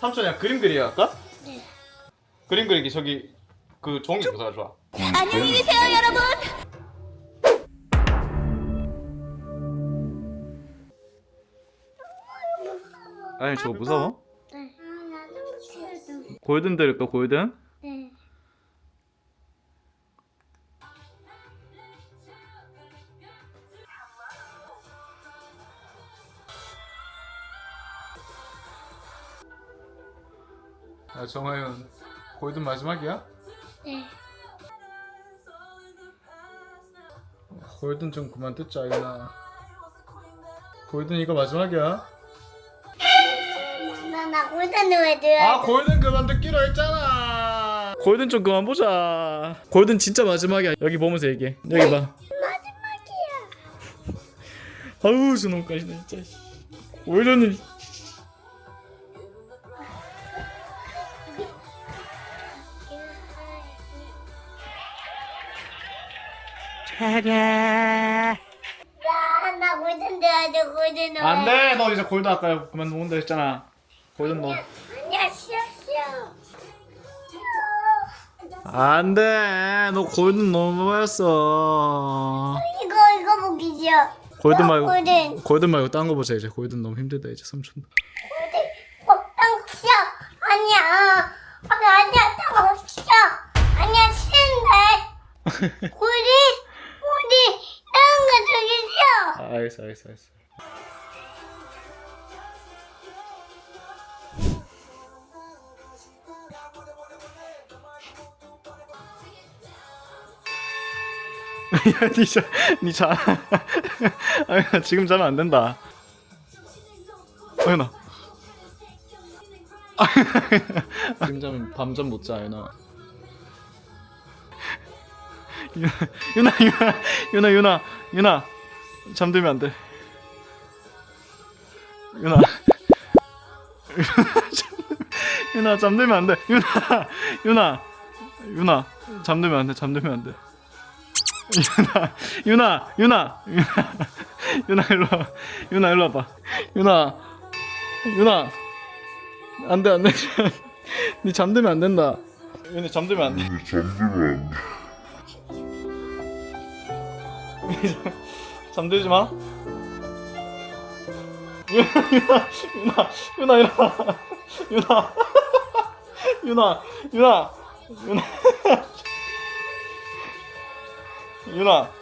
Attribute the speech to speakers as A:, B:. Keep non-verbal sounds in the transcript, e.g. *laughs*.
A: 삼촌이야 그림 그리기 할까?
B: 네.
A: 그림 그리기 저기 그 종이 뭐가 좋아?
B: 안녕히 계세요, 여러분.
A: 아니 저거 무서워?
B: 네. 아.
A: 골든 들을까 골든?
B: 네.
A: 아 정하연 골든 마지막이야?
B: 네.
A: 골든 좀 그만 뜯자 이나 골든 이거 마지막이야
B: 나, 나 골든 왜 들어?
A: 아 골든 그만 듣기로 했잖아 골든 좀 그만 보자 골든 진짜 마지막이야 여기 보면서 얘기해 여기 봐
B: 마지막이야.
A: 아우 저놈까지 진짜 골 든이
B: 나, 나 골든 들어줘, 골든 왜?
A: 안돼 너 이제 골든 아까 그만 놓는다 했잖아 골든 너
B: 아니야, 싫어, 싫어. 싫어.
A: 안돼 너 골든 너무 했어
B: 이거, 이거 싫어.
A: 골든 말고
B: 골든.
A: 골든 말고 딴 거 보자 이제 골든 너무 힘들다 이제 삼촌
B: 골든. 어, 딴거 싫어. 아니야. 아니, 아니야, 딴거 싫어. 아니야, 싫은데. *laughs* 골든, 딴거 되게 싫어.
A: 아, 알겠어 알겠어 알겠어 *laughs* 야, 니 자, 니 자. *laughs* 아유, 지금 자면 안 된다. 아유나. *laughs* 지금 자면 밤잠 못 자. 유나, 유나, 유나, 유나, 유나, 유나, 잠들면 안 돼. 윤아. *laughs* 윤아 잠들면 안 돼. 윤아. 윤아. 윤아 잠들면 안 돼. 잠들면 안 돼. 윤아. 윤아. 윤아. 윤아 일로 와. 윤아 일로 와봐. 윤아. 윤아. 안 돼, 안 돼. 네 잠들면 안 된다. 윤아 잠들면 안 돼. 잠들면 안 돼. *laughs* 잠들지 마. 유나, 유나, 유나, 유나, 유나, 유나, 유나, 유나.